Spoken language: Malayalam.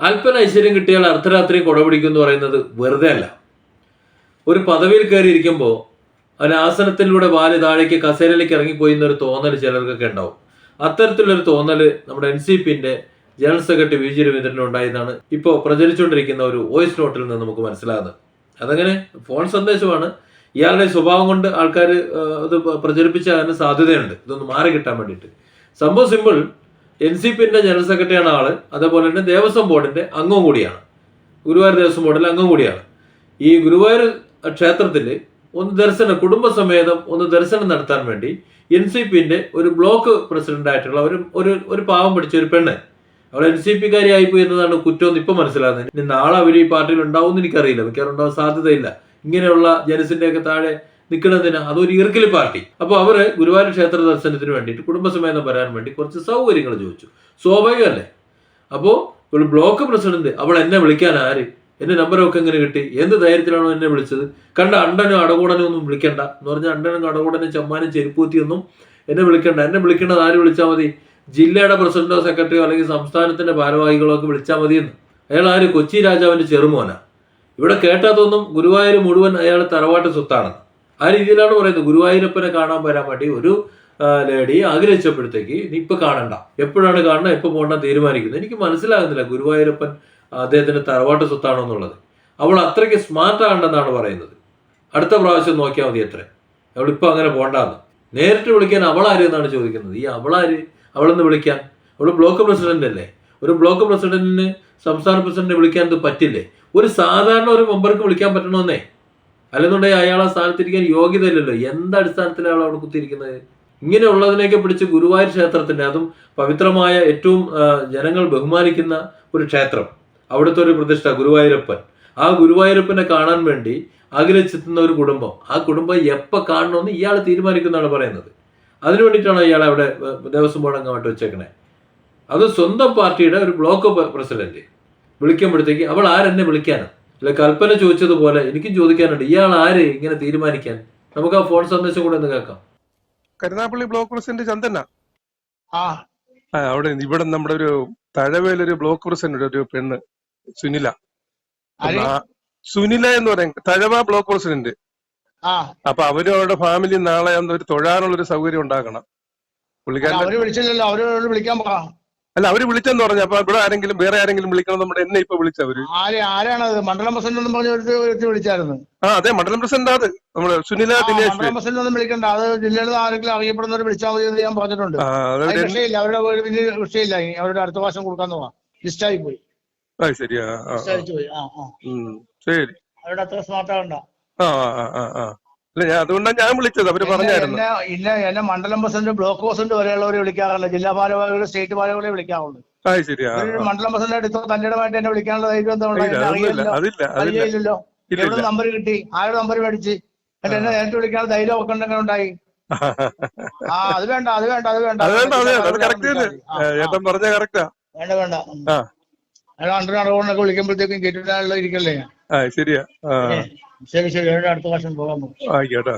അല്പന ഐശ്വര്യം കിട്ടിയാൽ അർദ്ധരാത്രി കൊടപിടിക്കും എന്ന് പറയുന്നത് വെറുതെ അല്ല. ഒരു പദവിയിൽ കയറിയിരിക്കുമ്പോൾ അവൻ ആസനത്തിലൂടെ വാൽ താഴേക്ക് കസേരയിലേക്ക് ഇറങ്ങിപ്പോയി എന്നൊരു തോന്നൽ ചിലർക്കൊക്കെ ഉണ്ടാവും. അത്തരത്തിലൊരു തോന്നൽ നമ്മുടെ എൻ സി പിന്റെ ജനറൽ സെക്രട്ടറി വി ജി രവീന്ദ്രന് ഉണ്ടായതാണ് ഇപ്പോൾ പ്രചരിച്ചുകൊണ്ടിരിക്കുന്ന ഒരു വോയിസ് നോട്ടിൽ നിന്ന് നമുക്ക് മനസ്സിലാകുന്നത്. അതങ്ങനെ ഫോൺ സന്ദേശമാണ്. ഇയാളുടെ സ്വഭാവം കൊണ്ട് ആൾക്കാർ അത് പ്രചരിപ്പിച്ചാകാൻ സാധ്യതയുണ്ട്. ഇതൊന്ന് മാറി കിട്ടാൻ വേണ്ടിയിട്ട്. സംഭവം സിമ്പിൾ എൻ സി പിന്റെ ജനറൽ സെക്രട്ടറിയാണ് ആൾ. അതേപോലെ തന്നെ ദേവസ്വം ബോർഡിന്റെ അംഗം കൂടിയാണ്. ഗുരുവായൂർ ദേവസ്വം ബോർഡിലെ അംഗം കൂടിയാണ്. ഈ ഗുരുവായൂർ ക്ഷേത്രത്തിൽ ഒന്ന് ദർശനം കുടുംബസമേതം ഒന്ന് ദർശനം നടത്താൻ വേണ്ടി എൻ സി പിന്റെ ഒരു ബ്ലോക്ക് പ്രസിഡന്റ് ആയിട്ടുള്ള ഒരു ഒരു ഒരു പാവം പിടിച്ച ഒരു പെണ്ണ്. അവൾ എൻ സി പിക്കാരി പോയി എന്നതാണ് കുറ്റം ഇപ്പം മനസ്സിലാകുന്നത്. ഇനി നാളെ അവർ ഈ പാർട്ടിയിൽ ഉണ്ടാവും എന്ന് എനിക്കറിയില്ല. മിക്കവാറും ഉണ്ടാവാൻ സാധ്യതയില്ല. ഇങ്ങനെയുള്ള ജനസിന്റെ ഒക്കെ താഴെ നിൽക്കുന്നതിന് അതൊരു ഇറുക്കിലി പാർട്ടി. അപ്പോൾ അവർ ഗുരുവായൂർ ക്ഷേത്ര ദർശനത്തിന് വേണ്ടിയിട്ട് കുടുംബസമേതം വരാൻ വേണ്ടി കുറച്ച് സൗകര്യങ്ങൾ ചോദിച്ചു. സ്വാഭാവികമല്ലേ? അപ്പോൾ ഒരു ബ്ലോക്ക് പ്രസിഡന്റ് അവൾ എന്നെ വിളിക്കാൻ ആര്? എന്റെ നമ്പറൊക്കെ എങ്ങനെ കിട്ടി? എന്ത് ധൈര്യത്തിലാണോ എന്നെ വിളിച്ചത്? കണ്ട അണ്ടനും അടകൂടനും ഒന്നും വിളിക്കണ്ട. എന്ന് പറഞ്ഞാൽ അണ്ടനും അടകൂടനും ചമ്മാനും ചെരുപ്പൂത്തിയൊന്നും എന്നെ വിളിക്കണ്ട. എന്നെ വിളിക്കേണ്ടത് ആര് വിളിച്ചാൽ മതി? ജില്ലയുടെ പ്രസിഡന്റോ സെക്രട്ടറിയോ അല്ലെങ്കിൽ സംസ്ഥാനത്തിന്റെ ഭാരവാഹികളോ ഒക്കെ വിളിച്ചാൽ മതിയെന്ന്. അയാൾ ആര്? കൊച്ചി രാജാവിന്റെ ചെറുമോന. ഇവിടെ കേട്ടാത്തൊന്നും ഗുരുവായൂർ മുഴുവൻ അയാൾ തറവാട്ട് സ്വത്താണെന്ന്. ആ രീതിയിലാണ് പറയുന്നത്. ഗുരുവായൂരപ്പനെ കാണാൻ വരാൻ വേണ്ടി ഒരു ലേഡി ആഗ്രഹിച്ചപ്പോഴത്തേക്ക് നീ ഇപ്പൊ കാണണ്ട. എപ്പോഴാണ് കാണുന്നത്? എപ്പോൾ പോകണ്ട തീരുമാനിക്കുന്നത് എനിക്ക് മനസ്സിലാകുന്നില്ല ഗുരുവായൂരപ്പൻ അദ്ദേഹത്തിന്റെ തറവാട്ട് സ്വത്താണോ എന്നുള്ളത്. അവൾ അത്രയ്ക്ക് സ്മാർട്ട് ആണെന്നാണ് പറയുന്നത്. അടുത്ത പ്രാവശ്യം നോക്കിയാൽ മതി എത്ര. അവൾ ഇപ്പൊ അങ്ങനെ പോണ്ടാന്ന്. നേരിട്ട് വിളിക്കാൻ അവളാര് എന്നാണ് ചോദിക്കുന്നത്. ഈ അവളാര് അവളെന്ന് വിളിക്കാൻ? അവൾ ബ്ലോക്ക് പ്രസിഡന്റ് അല്ലേ? ഒരു ബ്ലോക്ക് പ്രസിഡന്റിന് സംസ്ഥാന പ്രസിഡന്റിനെ വിളിക്കാൻ പറ്റില്ലേ? ഒരു സാധാരണ ഒരു മെമ്പർക്ക് വിളിക്കാൻ പറ്റണമെന്നേ. അല്ലെന്നുണ്ടെങ്കിൽ ആ സ്ഥാനത്തിരിക്കാൻ യോഗ്യതയില്ലല്ലോ. എന്ത് അടിസ്ഥാനത്തിലാണ് അവിടെ കുത്തിയിരിക്കുന്നത്? ഇങ്ങനെയുള്ളതിനെയൊക്കെ പിടിച്ച് ഗുരുവായൂർ ക്ഷേത്രത്തിന്റെ അതും പവിത്രമായ ഏറ്റവും ജനങ്ങൾ ബഹുമാനിക്കുന്ന ഒരു ക്ഷേത്രം. അവിടുത്തെ ഒരു പ്രതിഷ്ഠ ഗുരുവായൂരപ്പൻ. ആ ഗുരുവായൂരപ്പനെ കാണാൻ വേണ്ടി ആഗ്രഹിച്ചെത്തുന്ന ഒരു കുടുംബം. ആ കുടുംബം എപ്പോൾ കാണണമെന്ന് ഇയാൾ തീരുമാനിക്കുന്നതാണ് പറയുന്നത്. അതിനു വേണ്ടിയിട്ടാണ് ഇയാൾ അവിടെ ദേവസ്വം ബോർഡ് അംഗമായിട്ട് വെച്ചേക്കണേ. അത് സ്വന്തം പാർട്ടിയുടെ ഒരു ബ്ലോക്ക് പ്രസിഡന്റ് വിളിക്കുമ്പോഴത്തേക്ക് അവൾ ആരെന്നെ വിളിക്കാനും അല്ല കൽപ്പന ചോദിച്ചതുപോലെ എനിക്കും ചോദിക്കാനുണ്ട്. ഇയാൾ ആര്? ഇങ്ങനെ തീരുമാനിക്കാൻ. നമുക്ക് ആ ഫോൺ സന്ദേശം കൂടെ ഒന്ന് കേൾക്കാം. Karunagappally block president Chandana. ആ. അവിടെ ഇവിടെ നമ്മുടെ ഒരു തഴവേലൊരു ബ്ലോക്ക് പ്രസിഡന്റ് ഒരു പെണ്ണ് സുനില? സുനില എന്ന് പറയും. Thazhava block president. ആ. അപ്പൊ അവരും അവരുടെ ഫാമിലി നാളെ ഒരു തൊഴാനുള്ള ഒരു സൗകര്യം ഉണ്ടാക്കണം. പുള്ളിക്കാരൻ അവർ വിളിച്ചില്ലല്ലോ. അവരോട് വിളിക്കാൻ അല്ല അവർ വിളിച്ചെന്ന് പറഞ്ഞു അപ്പൊ ഇവിടെ ആരെങ്കിലും വേറെ ആരെങ്കിലും വിളിക്കണം നമ്മുടെ എന്നെ ഇപ്പൊ വിളിച്ചവര് ആരാണ് അത്? മണ്ഡലം പ്രസിഡന്റ് എന്ന് പറഞ്ഞ ഒരു വിളിച്ചായിരുന്നു. ആ അതെ മണ്ഡലം പ്രസിഡന്റ് അത്. നമ്മൾ സുനില ദിനേശ്. മണ്ഡലം പ്രസിഡന്റ് ഒന്നും വിളിക്കണ്ട. അത് ജില്ലയിൽ ആരെങ്കിലും അറിയപ്പെടുന്നവർ വിളിച്ചാൽ മതി എന്ന് ഞാൻ പറഞ്ഞിട്ടുണ്ട്. വിഷയമില്ല. അവരുടെ വലിയ വിഷയമില്ല. അവരുടെ അടുത്ത പ്രാവശ്യം കൊടുക്കാൻ പോവാ. ലിസ്റ്റായി പോയി. ആ, പോയി. ആ ശരി. അവരുടെ അത്ര സ്മാർട്ട് ആവണ്ട. ആ ആ ആ. അല്ല ഞാൻ അതുകൊണ്ടാണ് ഞാൻ വിളിച്ചത്. അവർ പറഞ്ഞായിരുന്നു. എന്നെ ഇന്ന എന്നെ മണ്ഡലം പ്രസിഡന്റ് ബ്ലോക്ക് പ്രസിഡന്റ് വരെയുള്ളവരെ വിളിക്കാറില്ല. ജില്ലാ ഭാരവാഹികൾ സ്റ്റേറ്റ് ഭാരവാഹികളെ വിളിക്കാറുള്ളൂ. ആ ശരിയാ ആ, ഒരു മണ്ഡലം പ്രസിഡന്റ് ഇത്ര തന്നിടമായിട്ട് എന്നെ വിളിക്കാനുള്ള ധൈര്യം എന്താ ഉള്ളത്? ഇല്ല അതൊന്നുമില്ല അറിയില്ലല്ലോ. അതില്ല അറിയില്ലല്ലോ. ഇല്ല എവിടെ ഇല്ല. നമ്പർ കിട്ടി? ആരുടെ നമ്പർ മേടിച്ച്. എന്നിട്ട് എന്നെ നേരിട്ട് വിളിക്കാനുള്ള ധൈര്യം ഒക്കെ ഉണ്ടെങ്കിൽ ഉണ്ടായി? ആ അത് വേണ്ട അത് വേണ്ട അത് വേണ്ട. അത് വേണ്ട അത് വേണ്ട അത് കറക്റ്റ് തന്നെ. ആ, ആ. ഏട്ടൻ പറഞ്ഞ കറക്റ്റാ വേണ്ട വേണ്ട. ഉം. ആ. അയാൾ അണ്ടർ നടകൊണ്ടൊക്കെ വിളിക്കുമ്പോഴത്തേക്കും കേട്ടിട്ടാണല്ലോ ഇരിക്കല്ലേ? ആ ശരിയാ. ആ. ശരി ശരി. അടുത്ത പ്രാവശ്യം പോകാൻ പോകും ആയിക്കോട്ടെ.